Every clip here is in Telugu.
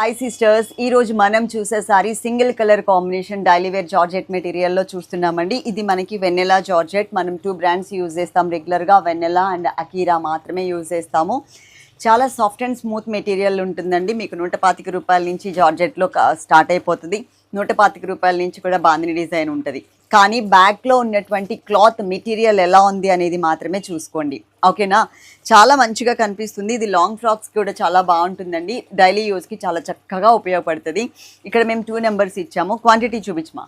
హాయ్ సిస్టర్స్ ఈ రోజు మనం చూసే sari single colour combination daily wear georgette మెటీరియల్లో చూస్తున్నామండి. ఇది మనకి వెన్నెలా జార్జెట్. మనం టూ బ్రాండ్స్ యూజ్ చేస్తాం. రెగ్యులర్గా వెన్నెలా అండ్ అకీరా మాత్రమే యూజ్ చేస్తాము. చాలా సాఫ్ట్ అండ్ స్మూత్ మెటీరియల్ ఉంటుందండి. మీకు నూట పాతిక రూపాయల నుంచి జార్జెట్లో స్టార్ట్ అయిపోతుంది. నూట పాతిక రూపాయల నుంచి కూడా బాందిని డిజైన్ ఉంటుంది. కానీ బ్యాక్లో ఉన్నటువంటి క్లాత్ మెటీరియల్ ఎలా ఉంది అనేది మాత్రమే చూసుకోండి. ఓకేనా? చాలా మంచిగా కనిపిస్తుంది. ఇది లాంగ్ ఫ్రాక్స్ కూడా చాలా బాగుంటుందండి. డైలీ యూస్కి చాలా చక్కగా ఉపయోగపడుతుంది. ఇక్కడ మేము టూ నెంబర్స్ ఇచ్చాము. క్వాంటిటీ చూపించమా?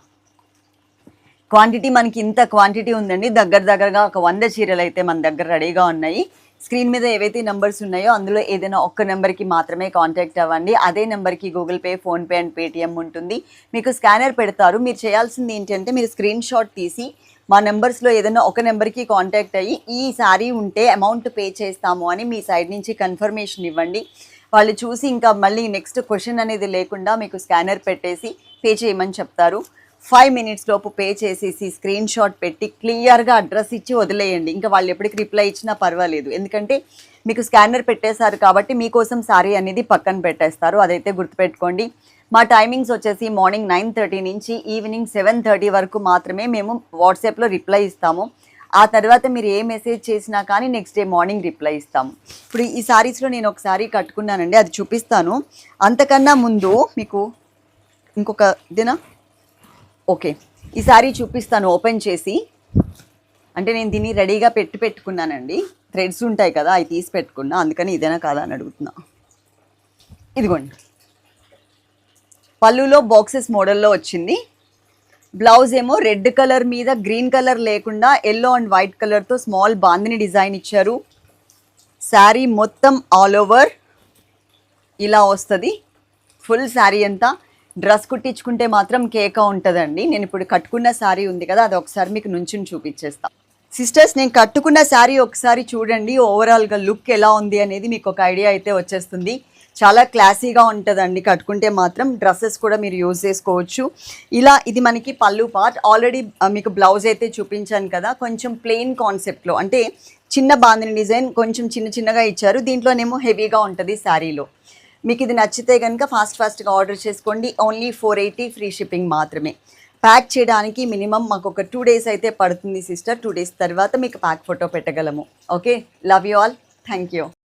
క్వాంటిటీ మనకి ఇంత క్వాంటిటీ ఉందండి. దగ్గర దగ్గరగా ఒక వంద చీరలు అయితే మన దగ్గర రెడీగా ఉన్నాయి. స్క్రీన్ మీద ఏవైతే నెంబర్స్ ఉన్నాయో అందులో ఏదైనా ఒక్క నెంబర్కి మాత్రమే కాంటాక్ట్ అవ్వండి. అదే నెంబర్కి Google Pay PhonePe and Paytm ఉంటుంది. మీకు స్కానర్ పెడతారు. మీరు చేయాల్సింది ఏంటంటే మీరు స్క్రీన్ షాట్ తీసి మా నెంబర్స్లో ఏదైనా ఒక నెంబర్కి కాంటాక్ట్ అయ్యి ఈ ఉంటే అమౌంట్ పే చేస్తాము అని మీ సైడ్ నుంచి కన్ఫర్మేషన్ ఇవ్వండి. వాళ్ళు చూసి ఇంకా మళ్ళీ నెక్స్ట్ క్వశ్చన్ అనేది లేకుండా మీకు స్కానర్ పెట్టేసి పే చేయమని చెప్తారు. ఫైవ్ మినిట్స్ లోపు పే చేసేసి స్క్రీన్ షాట్ పెట్టి క్లియర్గా అడ్రస్ ఇచ్చి వదిలేయండి. ఇంకా వాళ్ళు ఎప్పటికి రిప్లై ఇచ్చినా పర్వాలేదు. ఎందుకంటే మీకు స్కానర్ పెట్టేశారు కాబట్టి మీకోసం సారీ అనేది పక్కన పెట్టేస్తారు. అదైతే గుర్తుపెట్టుకోండి. మా టైమింగ్స్ వచ్చేసి మార్నింగ్ నైన్ థర్టీ నుంచి ఈవినింగ్ సెవెన్ థర్టీ వరకు మాత్రమే మేము వాట్సాప్లో రిప్లై ఇస్తాము. ఆ తర్వాత మీరు ఏ మెసేజ్ చేసినా కానీ నెక్స్ట్ డే మార్నింగ్ రిప్లై ఇస్తాము. ఇప్పుడు ఈ సారీస్లో నేను ఒక సారీ కట్టుకున్నానండి. అది చూపిస్తాను. అంతకన్నా ముందు మీకు ఇంకొక దిన ఓకే. ఈ సారీ చూపిస్తాను ఓపెన్ చేసి. అంటే నేను దీన్ని రెడీగా పెట్టి పెట్టుకున్నానండి. థ్రెడ్స్ ఉంటాయి కదా అవి తీసి పెట్టుకున్నా. అందుకని ఇదేనా కాదా అని అడుగుతున్నా. ఇదిగోండి. పళ్ళులో బాక్సెస్ మోడల్లో వచ్చింది. బ్లౌజ్ ఏమో రెడ్ కలర్ మీద గ్రీన్ కలర్ లేకుండా ఎల్లో అండ్ వైట్ కలర్తో స్మాల్ బాందిని డిజైన్ ఇచ్చారు. శారీ మొత్తం ఆల్ ఓవర్. ఇలా వస్తుంది. ఫుల్ శారీ అంతా. డ్రెస్ కుట్టించుకుంటే మాత్రం కేక ఉంటుందండి. నేను ఇప్పుడు కట్టుకున్న శారీ ఉంది కదా అది ఒకసారి మీకు నుంచి చూపించేస్తాను సిస్టర్స్ నేను కట్టుకున్న శారీ ఒకసారి చూడండి ఓవరాల్గా లుక్ ఎలా ఉంది అనేది మీకు ఒక ఐడియా అయితే వచ్చేస్తుంది. చాలా క్లాసీగా ఉంటుందండి కట్టుకుంటే మాత్రం. డ్రెస్సెస్ కూడా మీరు యూజ్ చేసుకోవచ్చు. ఇలా ఇది మనకి పళ్ళు పార్ట్ ఆల్రెడీ మీకు బ్లౌజ్ అయితే చూపించాను కదా కొంచెం ప్లెయిన్ కాన్సెప్ట్లో అంటే చిన్న బాందిని డిజైన్ కొంచెం చిన్న చిన్నగా ఇచ్చారు. దీంట్లోనేమో హెవీగా ఉంటుంది శారీలో. మీకు ఇది నచ్చితే కనుక ఫాస్ట్ ఫాస్ట్గా ఆర్డర్ చేసుకోండి. Only four eighty free shipping మాత్రమే. ప్యాక్ చేయడానికి మినిమం మాకు ఒక టూ డేస్ అయితే పడుతుంది సిస్టర్. టూ డేస్ తర్వాత మీకు pack photo పెట్టగలము. Okay? Love you all. Thank you.